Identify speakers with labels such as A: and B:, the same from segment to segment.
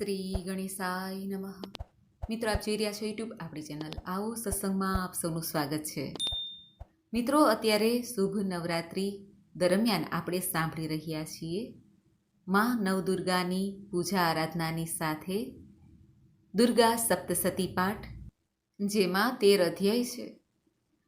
A: શ્રી ગણેશાય નમઃ. મિત્રો, આપ જોઈ રહ્યા છો યુટ્યુબ આપણી ચેનલ. આવો સત્સંગમાં આપ સૌનું સ્વાગત છે. મિત્રો, અત્યારે શુભ નવરાત્રિ દરમિયાન આપણે સાંભળી રહ્યા છીએ માં નવદુર્ગાની પૂજા આરાધનાની સાથે દુર્ગા સપ્તસતી પાઠ, જેમાં તેર અધ્યાય છે.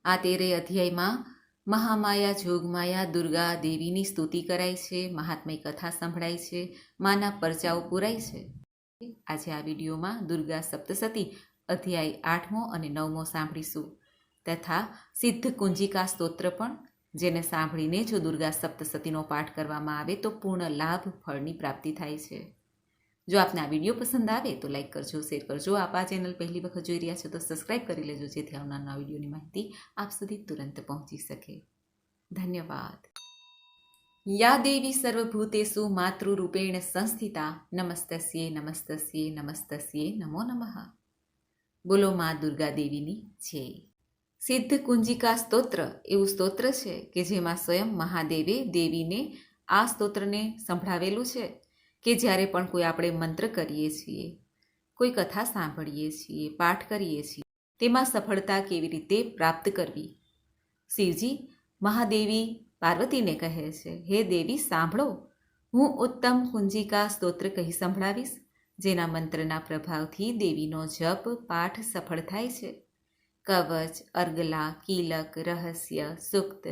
A: આ તેરે અધ્યાયમાં મહામાયા, જોગમાયા, દુર્ગા દેવીની સ્તુતિ કરાય છે, મહાત્મય કથા સંભળાય છે, માના પરચાઓ પૂરાય છે. આજે આ વિડીયોમાં દુર્ગા સપ્તસતી અધ્યાય આઠમો અને નવમો સાંભળીશું. તથા સિદ્ધ કુંજિકા સ્તોત્ર પણ. જેને સાંભળીને જો દુર્ગા સપ્તસતીનો પાઠ કરવામાં આવે તો પૂર્ણ લાભ, ફળની પ્રાપ્તિ થાય છે. જો આપને આ વીડિયો પસંદ આવે તો લાઈક કરજો, શેર કરજો. આપ આ ચેનલ પહેલી વખત જોઈ રહ્યા છો તો સબસ્ક્રાઈબ કરી લેજો, જેથી આવનારના વિડીયોની માહિતી આપ સુધી તુરંત પહોંચી શકે. ધન્યવાદ. યા દેવી સર્વભૂતેસુ માતૃરૂપેણ સંસ્થિતા, નમસ્તસ્યે નમસ્તસ્યે નમસ્તસ્યે, નમો નમઃ. બોલો મા દુર્ગા દેવીની જય. સિદ્ધ કુંજિકા સ્તોત્ર એવું સ્તોત્ર છે કે જેમાં સ્વયં મહાદેવે દેવીને આ સ્તોત્રને સંભળાવેલું છે કે જ્યારે પણ કોઈ આપણે મંત્ર કરીએ છીએ, કોઈ કથા સાંભળીએ છીએ, પાઠ કરીએ છીએ, તેમાં સફળતા કેવી રીતે પ્રાપ્ત કરવી? શિવજી, મહાદેવી પાર્વતીને કહે છે, હે દેવી, સાંભળો. હું ઉત્તમ કુંજિકા સ્તોત્ર કહી સંભળાવીશ, જેના મંત્રના પ્રભાવથી દેવીનો જપ પાઠ સફળ થાય છે. કવચ, અર્ગલા કીલક રહસ્ય, સુક્ત,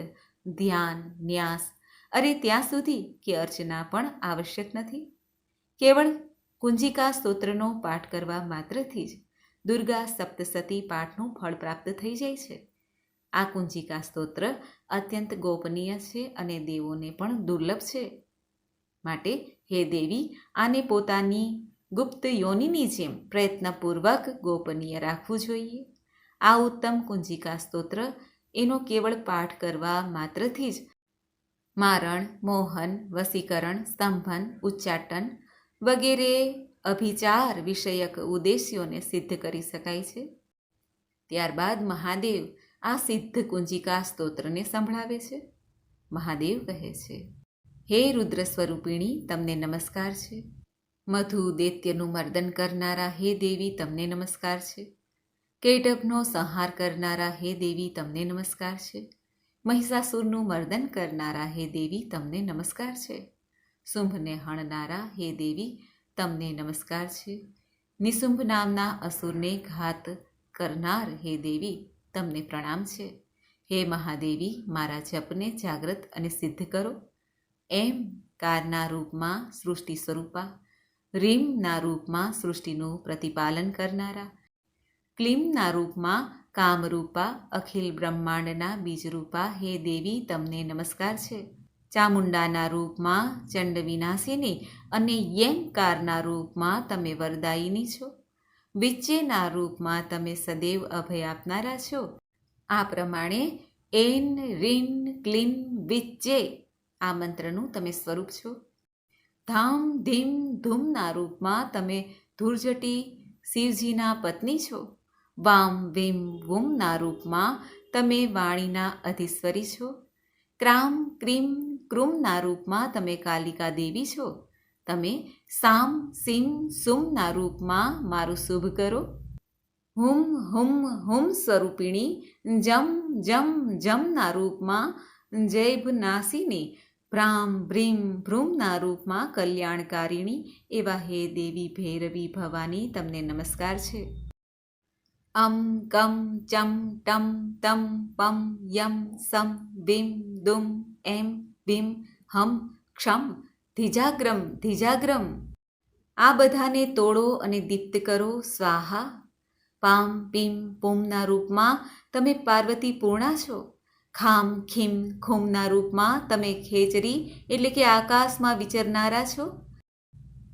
A: ધ્યાન, ન્યાસ, અરે ત્યાં સુધી કે અર્ચના પણ આવશ્યક નથી. કેવળ કુંજિકા સ્તોત્રનો પાઠ કરવા માત્રથી જ દુર્ગા સપ્તસતી પાઠનું ફળ પ્રાપ્ત થઈ જાય છે. આ કુંજિકા સ્તોત્ર અત્યંત ગોપનીય છે અને દેવોને પણ દુર્લભ છે. માટે હે દેવી, આને પોતાની ગુપ્ત યોનિની જેમ પ્રયત્નપૂર્વક ગોપનીય રાખવું જોઈએ. આ ઉત્તમ કુંજિકા સ્તોત્ર એનો કેવળ પાઠ કરવા માત્રથી જ મારણ, મોહન વસીકરણ સ્તંભન, ઉચ્ચાટન વગેરે અભિચાર વિષયક ઉદ્દેશ્યોને સિદ્ધ કરી શકાય છે. ત્યારબાદ મહાદેવ આ સિદ્ધ કુંજિકા સ્તોત્રને સંભળાવે છે? મહાદેવ કહે છે, હે રુદ્ર સ્વરૂપિણી, તમને નમસ્કાર છે. મધુ દૈત્યનું મર્દન કરનારા હે દેવી, તમને નમસ્કાર છે. કેટભનો સંહાર કરનારા હે દેવી, તમને નમસ્કાર છે. મહિષાસુરનું મર્દન કરનારા હે દેવી, તમને નમસ્કાર છે. શુંભને હણનારા હે દેવી, તમને નમસ્કાર છે. નિશુંભ નામના અસુરને ઘાત કરનાર હે દેવી તમને પ્રણામ છે. હે મહાદેવી, મારા જપને જાગ્રત અને સિદ્ધ કરો. એમ કારના રૂપમાં સૃષ્ટિ સ્વરૂપા, રીમના રૂપમાં સૃષ્ટિનું પ્રતિપાલન કરનારા. ક્લિમના રૂપમાં કામરૂપા, અખિલ બ્રહ્માંડના બીજરૂપા. હે દેવી, તમને નમસ્કાર છે. ચામુંડાના રૂપમાં ચંડ વિનાશીની અને યંકારના રૂપમાં તમે વરદાયીની છો. વિચ્ચેના રૂપમાં તમે સદૈવ અભય આપનારા છો. આ પ્રમાણે એન, રીન, ક્લીન વિચ્ચે આ મંત્રનું તમે સ્વરૂપ છો. ધામ, ધીમ, ધૂમના રૂપમાં તમે ધૂર્જટી શિવજીના પત્ની છો. વામ, વિમ, વુમના રૂપમાં તમે વાણીના અધિશ્વરી છો. ક્રામ, ક્રીમ, ક્રુમના રૂપમાં તમે કાલિકા દેવી છો. તમે સામ, સીમ સુમના રૂપમાં મારું શુભ કરો. હુમ હુમ હુમ સ્વરૂપિણી, જમ જમ જમના રૂપમાં જૈભ નાસીની, ભ્રામ, ભ્રીમ ભ્રૂમના રૂપમાં કલ્યાણકારિણી, એવા હે દેવી ભૈરવી ભવાની તમને નમસ્કાર છે. અમ, કમ, ચમ, ટમ, તમ, પમ, યમ, સમ વિમ દુમ, એમ વિમ હમ, ક્ષમ ધીજાગ્રમ ધીજાગ્રમ. આ બધાને તોડો અને દીપ્ત કરો, સ્વાહા. પામ, પીમ, પૂમના રૂપમાં તમે પાર્વતી પૂર્ણા છો. ખામ, ખીમ, ખૂમના રૂપમાં તમે ખેચરી એટલે કે આકાશમાં વિચરનારા છો.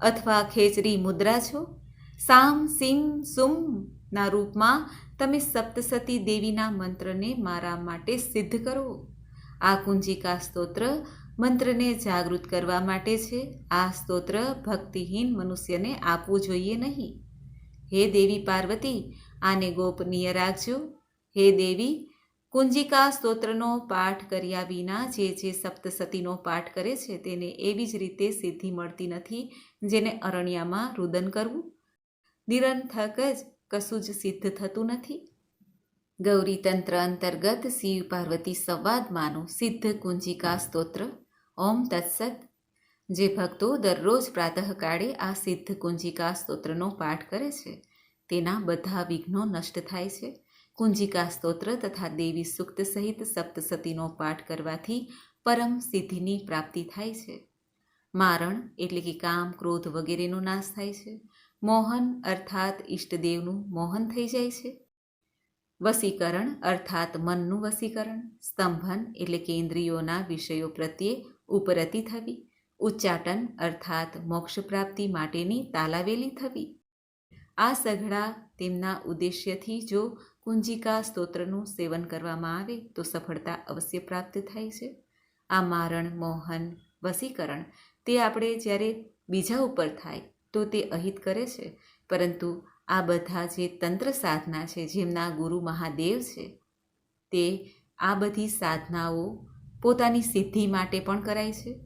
A: અથવા ખેચરી મુદ્રા છો. સામ, સીમ સુમના રૂપમાં તમે સપ્તસતી દેવીના મંત્રને મારા માટે સિદ્ધ કરો. આ કુંજિકા સ્તોત્ર મંત્રને જાગૃત કરવા માટે છે. આ સ્તોત્ર ભક્તિહીન મનુષ્યને આપવું જોઈએ નહીં. હે દેવી પાર્વતી, આને ગોપનીય રાખજો. હે દેવી, કુંજિકા સ્તોત્રનો પાઠ કર્યા વિના જે જે સપ્તસતીનો પાઠ કરે છે તેને એવી જ રીતે સિદ્ધિ મળતી નથી જેને અરણ્યામાં રુદન કરવું. નિરંથક જ કશું જ સિદ્ધ થતું નથી. ગૌરી તંત્ર અંતર્ગત શિવ પાર્વતી સંવાદમાંનું સિદ્ધ કુંજિકા સ્તોત્ર ઓમ તત્સત. જે ભક્તો દરરોજ પ્રાતઃકાળે આ સિદ્ધ કુંજિકા સ્તોત્રનો પાઠ કરે છે, તેના બધા વિઘ્નો નષ્ટ થાય છે. કુંજિકા સ્તોત્ર તથા દેવી સૂક્ત સહિત સપ્તસતીનો પાઠ કરવાથી પરમ સિદ્ધિની પ્રાપ્તિ થાય છે. મારણ એટલે કે કામ, ક્રોધ વગેરેનો નાશ થાય છે. મોહન અર્થાત ઈષ્ટદેવનું મોહન થઈ જાય છે. વસીકરણ અર્થાત મનનું વસીકરણ સ્તંભન એટલે કે ઇન્દ્રિયોના વિષયો પ્રત્યે ઉપરતી થવી, ઉચ્ચાટન અર્થાત મોક્ષ પ્રાપ્તિ માટેની તાલાવેલી થવી. આ સઘળા તેમના ઉદ્દેશ્યથી જો કુંજિકા સ્તોત્રનું સેવન કરવામાં આવે તો સફળતા અવશ્ય પ્રાપ્ત થાય છે. આ મારણ, મોહન વસીકરણ તે આપણે જ્યારે બીજા ઉપર થાય તો તે અહિત કરે છે. પરંતુ આ બધા જે તંત્ર સાધના છે, જેમના ગુરુ મહાદેવ છે, તે આ બધી સાધનાઓ પોતાની સિદ્ધિ માટે પણ કરાય છે.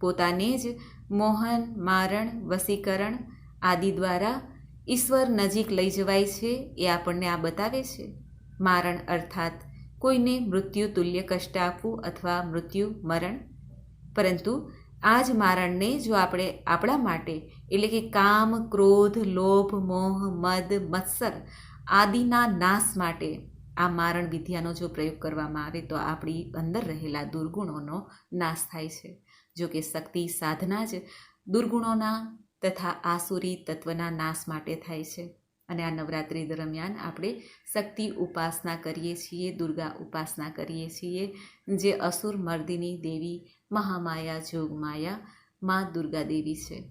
A: પોતાને જ મોહન, મારણ વસીકરણ આદિ દ્વારા ઈશ્વર નજીક લઈ જવાય છે એ આપણને આ બતાવે છે. મારણ અર્થાત કોઈને મૃત્યુ તુલ્ય કષ્ટ આપવું અથવા મૃત્યુ મરણ. પરંતુ આ જ મારણને જો આપણે આપણા માટે એટલે કે કામ, ક્રોધ, લોભ, મોહ, મદ, મત્સર આદિના નાશ માટે આ મારણ વિદ્યાનો જો પ્રયોગ કરવામાં આવે તો આપણી અંદર રહેલા દુર્ગુણોનો નાશ થાય છે. જો કે શક્તિ સાધના જ દુર્ગુણોના તથા આસુરી તત્વના નાશ માટે થાય છે. અને આ નવરાત્રિ દરમિયાન આપણે શક્તિ ઉપાસના કરીએ છીએ, દુર્ગા ઉપાસના કરીએ છીએ, જે અસુર મર્દિની દેવી મહામાયા, જોગમાયા મા દુર્ગા દેવી છે.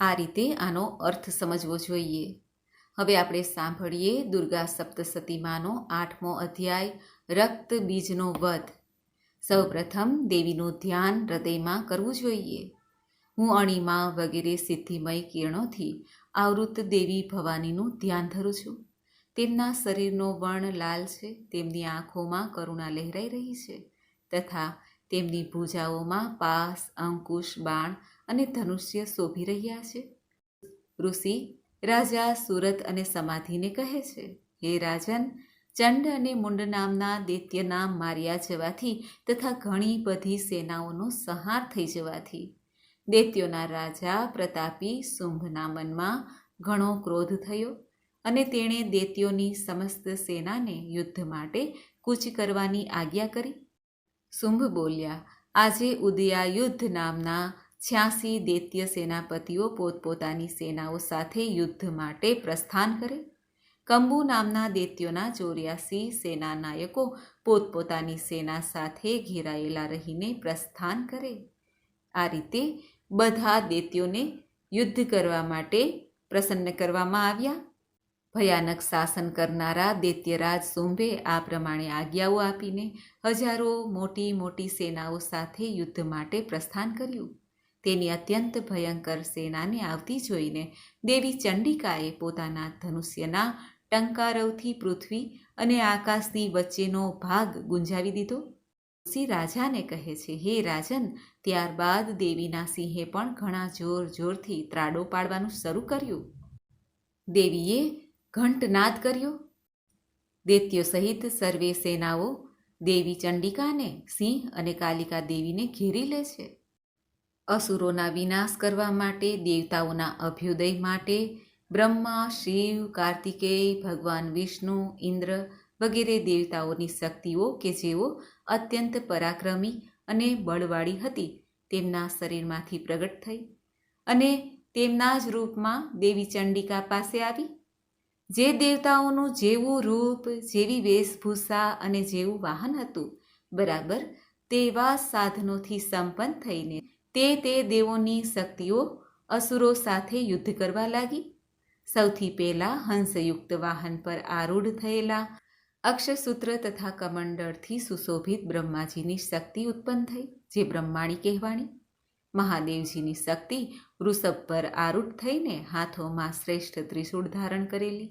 A: આ રીતે આનો અર્થ સમજવો જોઈએ. હવે આપણે સાંભળીએ દુર્ગા સપ્તસતીમાંનો આઠમો અધ્યાય, રક્ત બીજનો વધ. સૌપ્રથમ દેવીનું ધ્યાન હૃદયમાં કરવું જોઈએ. હું અણીમાં વગેરે સિદ્ધિમય કિરણોથી આવૃત દેવી ભવાનીનું ધ્યાન ધરું છું. તેમના શરીરનો વર્ણ લાલ છે, તેમની આંખોમાં કરુણા લહેરાઈ રહી છે, તથા તેમની ભૂજાઓમાં પાસ, અંકુશ, બાણ અને ધનુષ્ય શોભી રહ્યા છે. ઋષિ રાજા સુરત અને સમાધિને કહે છે, હે રાજન, ચંડ અને મુંડ નામના દૈત્યના માર્યા જવાથી તથા ઘણી બધી સેનાઓનો સંહાર થઈ જવાથી. દૈત્યોના રાજા પ્રતાપી શુંભના મનમાં ઘણો ક્રોધ થયો અને તેણે દૈત્યોની સમસ્ત સેનાને યુદ્ધ માટે કૂચ કરવાની આજ્ઞા કરી. શુંભ બોલ્યા, આજે ઉદયાયુદ્ધ નામના છ્યાસી દૈત્ય સેનાપતિઓ પોતપોતાની સેનાઓ સાથે યુદ્ધ માટે પ્રસ્થાન કરે. કંબુ નામના દૈત્યોના ચોર્યાસી સેના નાયકો પોતપોતાની સેના સાથે ઘેરાયેલા રહીને પ્રસ્થાન કરે. આ રીતે બધા દૈત્યોને યુદ્ધ કરવા માટે પ્રસન્ન કરવામાં આવ્યા. ભયાનક શાસન કરનારા દૈત્યરાજ શુંભે આ પ્રમાણે આજ્ઞાઓ આપીને હજારો મોટી મોટી સેનાઓ સાથે યુદ્ધ માટે પ્રસ્થાન કર્યું. તેની અત્યંત ભયંકર સેનાને આવતી જોઈને દેવી ચંડિકાએ પોતાના ધનુષ્યના ટંકારવથી પૃથ્વી અને આકાશની વચ્ચેનો ભાગ ગુંજાવી દીધો. ઋષિ રાજાને કહે છે, હે રાજન, ત્યારબાદ દેવીના સિંહે પણ ઘણા જોર જોરથી ત્રાડો પાડવાનું શરૂ કર્યું. દેવીએ ઘંટનાદ કર્યો. દૈત્યો સહિત સર્વે સેનાઓ દેવી ચંડિકાને સિંહ અને કાલિકા દેવીને ઘેરી લે છે. અસુરોના વિનાશ કરવા માટે, દેવતાઓના અભ્યુદય માટે, બ્રહ્મા, શિવ, કાર્તિકેય, ભગવાન વિષ્ણુ, ઇન્દ્ર વગેરે દેવતાઓની શક્તિઓ કે જેઓ અત્યંત પરાક્રમી અને બળવાળી હતી, તેમના શરીરમાંથી પ્રગટ થઈ અને તેમના જ રૂપમાં દેવી ચંડિકા પાસે આવી. જે દેવતાઓનું જેવું રૂપ, જેવી વેશભૂષા અને જેવું વાહન હતું, બરાબર તેવા સાધનોથી સંપન્ન થઈને તે તે દેવોની શક્તિઓ અસુરો સાથે યુદ્ધ કરવા લાગી. સૌથી પહેલાં હંસયુક્ત વાહન પર આરૂઢ થયેલા અક્ષસૂત્ર તથા કમંડળથી સુશોભિત બ્રહ્માજીની શક્તિ ઉત્પન્ન થઈ, જે બ્રહ્માણી કહેવાણી. મહાદેવજીની શક્તિ વૃષભ પર આરૂઢ થઈને હાથોમાં શ્રેષ્ઠ ત્રિશૂળ ધારણ કરેલી.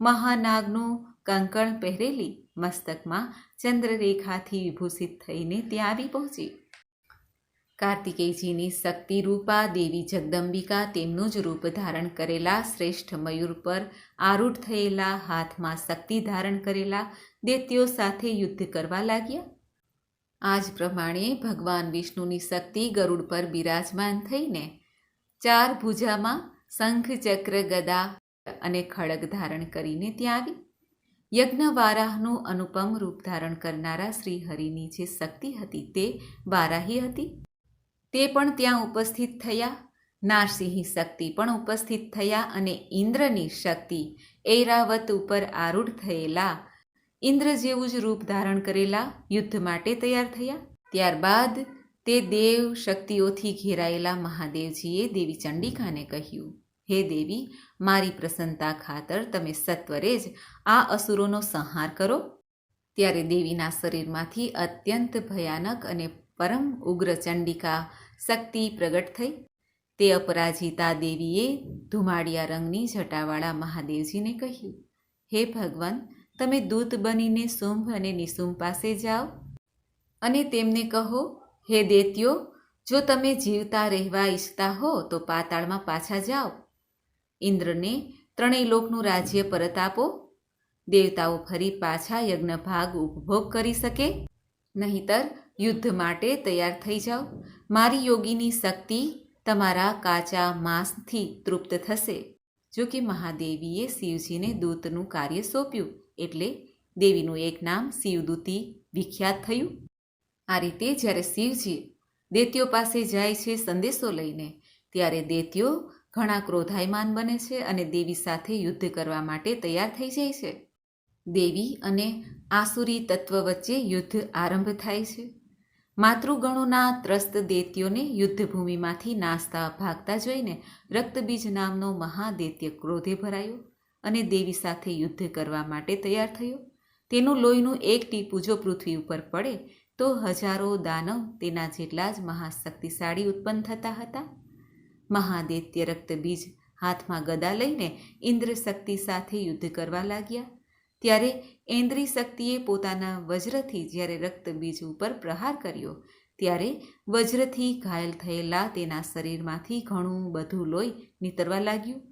A: મહાનાગનું કંકણ પહેરેલી, મસ્તકમાં ચંદ્રરેખાથી વિભૂષિત થઈને ત્યાં આવી પહોંચી. કાર્તિકેયજીની શક્તિ રૂપા દેવી જગદંબિકા તેમનું જ રૂપ ધારણ કરેલા શ્રેષ્ઠ મયુર પર આરૂઢ થયેલા હાથમાં શક્તિ ધારણ કરેલા દૈત્યો સાથે યુદ્ધ કરવા લાગ્યા. આ જ પ્રમાણે ભગવાન વિષ્ણુની શક્તિ ગરુડ પર બિરાજમાન થઈને ચાર ભુજામાં શંખ, ચક્ર, ગદા અને ખડગ ધારણ કરીને ત્યાં આવી. યજ્ઞ વારાહનું અનુપમ રૂપ ધારણ કરનારા શ્રી હરિની જે શક્તિ હતી તે વારાહી હતી. તે પણ ત્યાં ઉપસ્થિત થયા. નારસિંહ શક્તિ પણ ઉપસ્થિત થયા અને ઇન્દ્રની શક્તિ ઐરાવત ઉપર આરૂઢ થયેલા. ઇન્દ્ર જેવું જ રૂપ ધારણ કરેલા યુદ્ધ માટે તૈયાર થયા. ત્યારબાદ તે દેવ શક્તિઓથી ઘેરાયેલા મહાદેવજીએ દેવી ચંડિકાને કહ્યું, હે દેવી, મારી પ્રસન્નતા ખાતર તમે સત્વરે જ આ અસુરોનો સંહાર કરો. ત્યારે દેવીના શરીરમાંથી અત્યંત ભયાનક અને પરમ ઉગ્ર ચંડિકા શક્તિ પ્રગટ થઈ. તે અપરાજિતા દેવીએ ધુમાડિયા રંગની જટાવાળા મહાદેવજીને કહ્યું, હે ભગવાન, તમે દૂત બનીને શુંભ અને નિશુંભ પાસે જાઓ અને તેમને કહો, હે દૈત્યો, જો તમે જીવતા રહેવા ઈચ્છતા હો, તો પાતાળમાં પાછા જાઓ. ઇન્દ્રને ત્રણેય લોકનું રાજ્ય પરત આપો. દેવતાઓ ફરી પાછા યજ્ઞ ભાગ ઉપભોગ કરી શકે. નહીતર યુદ્ધ માટે તૈયાર થઈ જાઓ. મારી યોગીની શક્તિ તમારા કાચા માંસથી તૃપ્ત થશે. જો કે મહાદેવીએ શિવજીને દૂતનું કાર્ય સોંપ્યું, એટલે દેવીનું એક નામ શિવદૂતી વિખ્યાત થયું. આ રીતે જ્યારે શિવજી દેત્યો પાસે જાય છે સંદેશો લઈને, ત્યારે દેત્યો ઘણા ક્રોધાયમાન બને છે અને દેવી સાથે યુદ્ધ કરવા માટે તૈયાર થઈ જાય છે. દેવી અને આસુરી તત્વ વચ્ચે યુદ્ધ આરંભ થાય છે. માતૃગણોના ત્રસ્ત દૈત્યોને યુદ્ધભૂમિમાંથી નાસ્તા ભાગતા જોઈને રક્તબીજ નામનો મહાદૈત્ય ક્રોધે ભરાયો અને દેવી સાથે યુદ્ધ કરવા માટે તૈયાર થયો. તેનું લોહીનું એક ટીપું જો પૃથ્વી ઉપર પડે, તો હજારો દાનવ તેના જેટલા જ મહાશક્તિશાળી ઉત્પન્ન થતા હતા. મહાદૈત્ય રક્તબીજ હાથમાં ગદા લઈને ઇન્દ્રશક્તિ સાથે યુદ્ધ કરવા લાગ્યા. ત્યારે ઇન્દ્રી શક્તિએ પોતાના વજ્રથી જ્યારે રક્તબીજ ઉપર પ્રહાર કર્યો, ત્યારે વજ્રથી ઘાયલ થયેલા તેના શરીરમાંથી ઘણું બધું લોહી નીતરવા લાગ્યું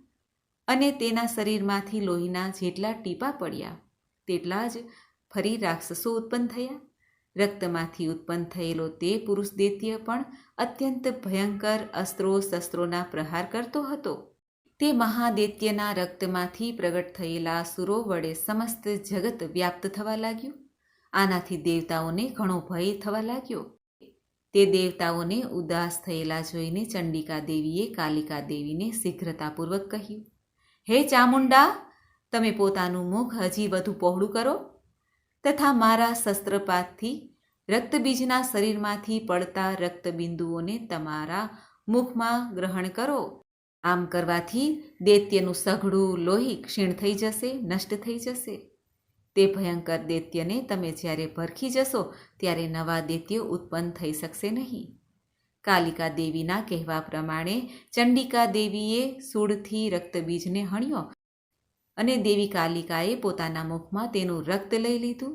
A: અને તેના શરીરમાંથી લોહીના જેટલા ટીપા પડ્યા, તેટલા જ ફરી રાક્ષસો ઉત્પન્ન થયા. રક્તમાંથી ઉત્પન્ન થયેલો તે પુરુષ દૈત્ય પણ અત્યંત ભયંકર અસ્ત્રો શસ્ત્રોના પ્રહાર કરતો હતો. તે મહાદૈત્યના રક્તમાંથી પ્રગટ થયેલા સુરો વડે સમસ્ત જગત વ્યાપ્ત થવા લાગ્યું. આનાથી દેવતાઓને ઘણો ભય થવા લાગ્યો. તે દેવતાઓને ઉદાસ થયેલા જોઈને ચંડિકા દેવીએ કાલિકા દેવીને શીઘ્રતાપૂર્વક કહ્યું, હે ચામુંડા, તમે પોતાનું મુખ હજી વધુ પહોળું કરો. તથા મારા શસ્ત્રપાતથી રક્તબીજના શરીરમાંથી પડતા રક્તબિંદુઓને તમારા મુખમાં ગ્રહણ કરો. આમ કરવાથી દૈત્યનું સઘળું લોહી ક્ષીણ થઈ જશે, નષ્ટ થઈ જશે. તે ભયંકર દૈત્યને તમે જ્યારે ભરખી જશો, ત્યારે નવા દૈત્યો ઉત્પન્ન થઈ શકશે નહીં. કાલિકા દેવીના કહેવા પ્રમાણે ચંડિકા દેવીએ સૂળથી રક્તબીજને હણ્યો અને દેવી કાલિકાએ પોતાના મુખમાં તેનું રક્ત લઈ લીધું.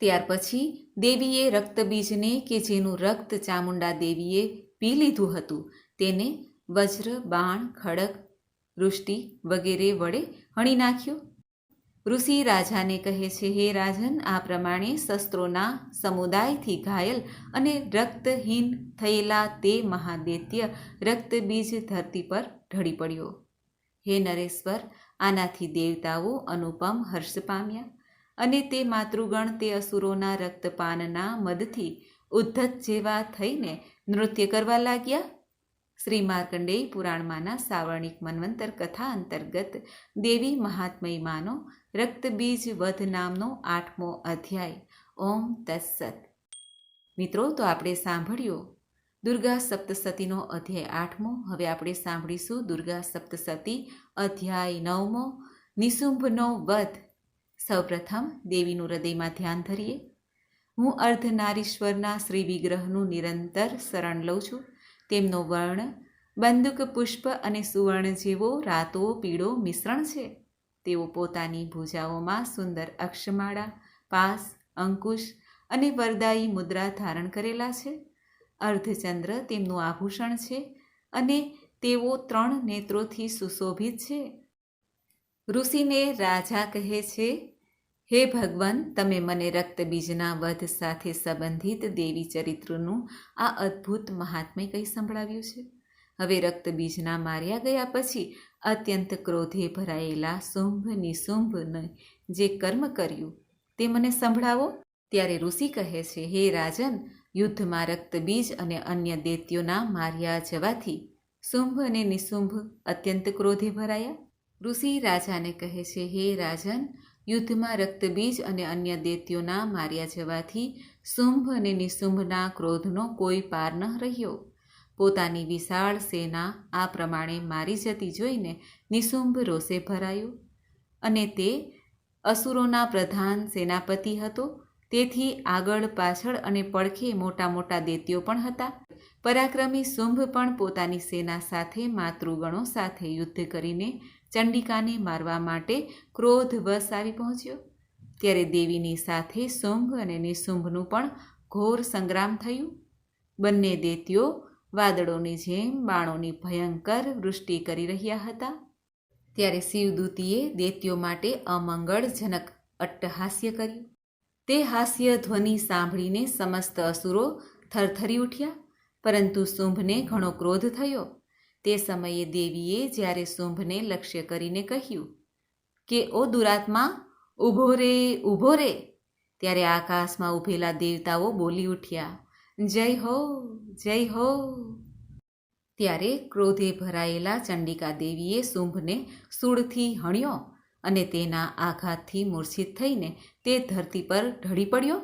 A: ત્યાર પછી દેવીએ રક્તબીજને કે જેનું રક્ત ચામુંડા દેવીએ પી લીધું હતું, તેને વજ્ર, બાણ, ખડક વૃષ્ટિ વગેરે વડે હણી નાખ્યો. ઋષિ રાજાને કહે છે, હે રાજન, આ પ્રમાણે શસ્ત્રોના સમુદાયથી ઘાયલ અને રક્તહીન થયેલા તે મહાદૈત્ય રક્તબીજ ધરતી પર ઢળી પડ્યો. હે નરેશ્વર, આનાથી દેવતાઓ અનુપમ હર્ષ પામ્યા અને તે માતૃગણ તે અસુરોના રક્તપાનના મદથી ઉદ્ધત જેવા થઈને નૃત્ય કરવા લાગ્યા. શ્રી માર્કંડેય પુરાણમાંના સાવર્ણિક મન્વંતર કથા અંતર્ગત દેવી મહાત્મયમાનો રક્તબીજ વધ નામનો આઠમો અધ્યાય, ઓમ તત્સત. મિત્રો, તો આપણે સાંભળ્યો દુર્ગા સપ્તસતીનો અધ્યાય આઠમો. હવે આપણે સાંભળીશું દુર્ગા સપ્તસતી અધ્યાય નવમો. નિશુંભનો વધ. સૌપ્રથમ દેવીનું હૃદયમાં ધ્યાન ધરીએ. હું અર્ધનારીશ્વરના શ્રી વિગ્રહનું નિરંતર શરણ લઉં છું. તેમનો વર્ણ બંદુક, પુષ્પ અને સુવર્ણ જેવો રાતો, પીળો મિશ્રણ છે. તેઓ પોતાની ભૂજાઓમાં સુંદર અક્ષમાળા, પાસ, અંકુશ અને વરદાયી મુદ્રા ધારણ કરેલા છે. અર્ધચંદ્ર તેમનું આભૂષણ છે અને તેઓ ત્રણ નેત્રોથી સુશોભિત છે. ઋષિને રાજા કહે છે હે ભગવાન, તમે મને રક્તબીજના વધ સાથે સંબંધિત દેવી ચરિત્રનું આ અદ્ભુત મહાત્મ્ય કંઈ સંભળાવ્યું છે? હવે રક્તબીજના માર્યા ગયા પછી અત્યંત ક્રોધે ભરાયેલા શુંભ નિશુંભને જે કર્મ કર્યું, તે મને સંભળાવો. ત્યારે ઋષિ કહે છે, હે રાજન, યુદ્ધમાં રક્તબીજ અને અન્ય દૈત્યોના માર્યા જવાથી શુંભ અને નિશુંભ અત્યંત ક્રોધે ભરાયા? ઋષિ રાજાને કહે છે, હે રાજન યુદ્ધમાં રક્તબીજ અને અન્ય દૈત્યોના માર્યા જવાથી શુંભ અને નિશુંભના ક્રોધનો કોઈ પાર ન રહ્યો. પોતાની વિશાળ સેના આ પ્રમાણે મારી જતી જોઈને નિશુંભ રોષે ભરાયો. અને તે અસુરોના પ્રધાન સેનાપતિ હતો. તેથી આગળ, પાછળ અને પડખે મોટા મોટા દૈત્યો પણ હતા. પરાક્રમી શુંભ પણ પોતાની સેના સાથે, માતૃગણો સાથે યુદ્ધ કરીને ચંડિકાને મારવા માટે ક્રોધવશ આવી પહોંચ્યો. ત્યારે દેવીની સાથે શુંભ અને નિશુંભનું પણ ઘોર સંગ્રામ થયું. બંને દેતીઓ વાદળોની જેમ બાણોની ભયંકર વૃષ્ટિ કરી રહ્યા હતા. ત્યારે શિવદૂતીએ દૈત્યો માટે અમંગળજનક અટ્ટહાસ્ય કર્યું. તે હાસ્ય ધ્વનિ સાંભળીને સમસ્ત અસુરો થરથરી ઉઠ્યા, પરંતુ શુંભને ઘણો ક્રોધ થયો. તે સમયે દેવીએ જ્યારે શુંભને લક્ષ્ય કરીને કહ્યું કે, ઓ દુરાત્મા, ઊભો રે ઊભો રે. ત્યારે આકાશમાં ઊભેલા દેવતાઓ બોલી ઉઠ્યા, જય હો જય હો. ત્યારે ક્રોધે ભરાયેલા ચંડિકા દેવીએ શુંભને સૂળથી હણ્યો અને તેના આઘાતથી મૂર્છિત થઈને તે ધરતી પર ઢળી પડ્યો.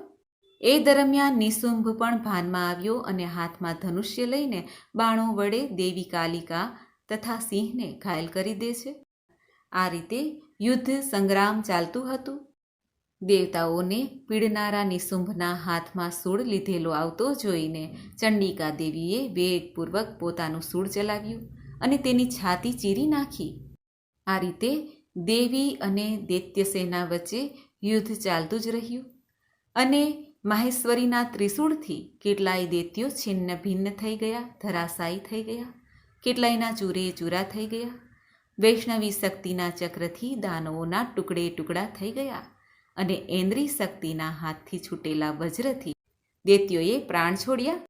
A: એ દરમિયાન નિશુંભ પણ ભાનમાં આવ્યો અને હાથમાં ધનુષ્ય લઈને બાણો વડે દેવી કાલિકા તથા સિંહને ઘાયલ કરી દે છે. આ રીતે યુદ્ધ સંગ્રામ ચાલતું હતું. દેવતાઓને પીડનારા નિશુંભના હાથમાં સૂળ લીધેલો આવતો જોઈને ચંડિકા દેવીએ વેગપૂર્વક પોતાનું સૂળ ચલાવ્યું અને તેની છાતી ચીરી નાખી. આ રીતે દેવી અને દૈત્યસેના વચ્ચે યુદ્ધ ચાલતું જ રહ્યું અને માહેશ્વરીના ત્રિશૂળથી કેટલાય દૈત્યો છિન્ન ભિન્ન થઈ ગયા, ધરાશાયી થઈ ગયા, કેટલાયના ચૂરે ચૂરા થઈ ગયા. વૈષ્ણવી શક્તિના ચક્રથી દાનવોના ટુકડે ટુકડા થઈ ગયા અને એન્દ્રી શક્તિના હાથથી છૂટેલા વજ્રથી દૈત્યોએ પ્રાણ છોડ્યા.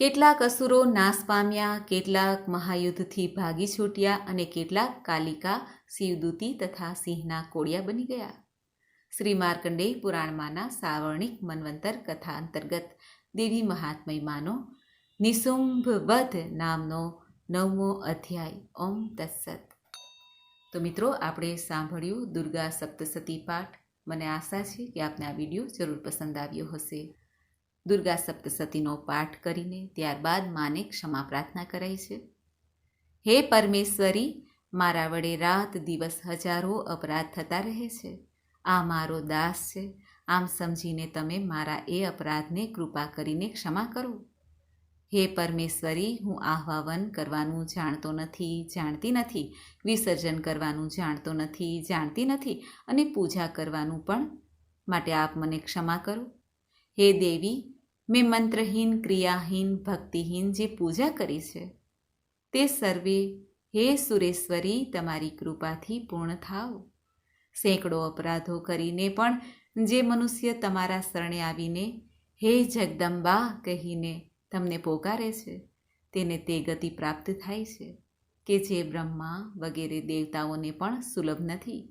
A: કેટલાક અસુરો નાશ પામ્યા, કેટલાક મહાયુદ્ધથી ભાગી છૂટ્યા અને કેટલાક કાલિકા શિવદૂતી તથા સિંહના કોળિયા બની ગયા. શ્રી માર્કંડેય પુરાણમાંના સાવર્ણિક મન્વંતર કથા અંતર્ગત દેવી મહાત્મયમાંનો નિસુંભવધ નામનો નવમો અધ્યાય, ઓમ તત્સત. તો મિત્રો, આપણે સાંભળ્યું દુર્ગા સપ્તસતી પાઠ. મને આશા છે કે આપને આ વીડિયો જરૂર પસંદ આવ્યો હશે. દુર્ગા સપ્તસતીનો પાઠ કરીને ત્યારબાદ માને ક્ષમા પ્રાર્થના કરાઈ છે. હે પરમેશ્વરી, મારા વડે રાત દિવસ હજારો અપરાધ થતા રહે છે. આ મારો દાસ છે. આમ સમજીને તમે મારા એ અપરાધને કૃપા કરીને ક્ષમા કરો. હે પરમેશ્વરી, હું આહ્વાન કરવાનું જાણતો નથી, જાણતી નથી. વિસર્જન કરવાનું જાણતો નથી, જાણતી નથી. અને પૂજા કરવાનું પણ માટે આપ મને ક્ષમા કરો. હે દેવી, મેં મંત્રહીન, ક્રિયાહીન, ભક્તિહીન જે પૂજા કરી છે, તે સર્વે. હે સુરેશ્વરી, તમારી કૃપાથી પૂર્ણ થાવ સેંકડો અપરાધો કરીને પણ જે મનુષ્ય તમારા શરણે આવીને, હે જગદંબા કહીને તમને પોકારે છે, તેને તે ગતિ પ્રાપ્ત થાય છે કે જે બ્રહ્મા વગેરે દેવતાઓને પણ સુલભ નથી.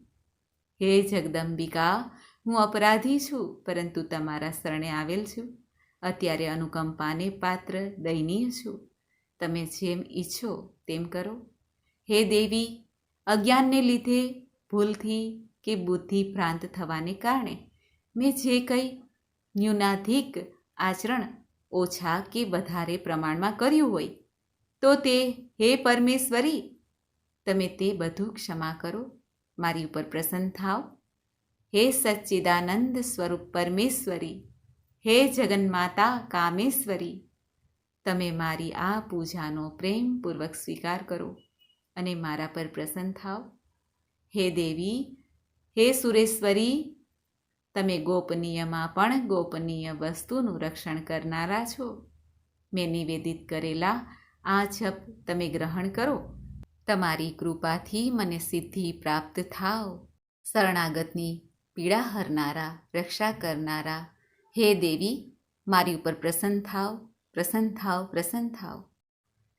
A: હે જગદંબિકા, હું અપરાધી છું, પરંતુ તમારા શરણે આવેલ છું. અત્યારે અનુકંપાને પાત્ર દયનીય છું. તમે જેમ ઈચ્છો તેમ કરો. હે દેવી, અજ્ઞાનને લીધે ભૂલથી કે બુદ્ધિ ભ્રાંત થવાને કારણે મેં જે કંઈ ન્યૂનાધિક આચરણ ઓછા કે વધારે પ્રમાણમાં કર્યું હોય, તો તે, હે પરમેશ્વરી, તમે તે બધું ક્ષમા કરો, મારી ઉપર પ્રસન્ન થાવ હે સચ્ચિદાનંદ સ્વરૂપ પરમેશ્વરી, હે જગન્માતા કામેશ્વરી, તમે મારી આ પૂજાનો પ્રેમપૂર્વક સ્વીકાર કરો અને મારા પર પ્રસન્ન થાવ હે દેવી હે સુરેશ્વરી, તમે ગોપનીયમાં પણ ગોપનીય વસ્તુનું રક્ષણ કરનારા છો. મેં નિવેદિત કરેલા આ જપ તમે ગ્રહણ કરો. તમારી કૃપાથી મને સિદ્ધિ પ્રાપ્ત થાવ. શરણાગતની પીડા હરનારા, રક્ષા કરનારા, હે દેવી, મારી ઉપર પ્રસન્ન થાવ પ્રસન્ન થાવ પ્રસન્ન થાવ.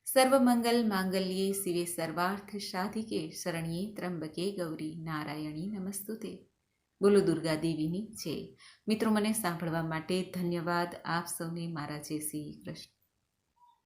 A: સર્વમંગલ માંગલ્યે શિવે સર્વાર્થ સાધિકે શરણ્યે ત્રંબકે ગૌરી નારાયણી નમસ્તુતે બોલો દુર્ગા દેવીની છે મિત્રો, મને સાંભળવા માટે ધન્યવાદ. આપ સૌને મારા જય શ્રી કૃષ્ણ.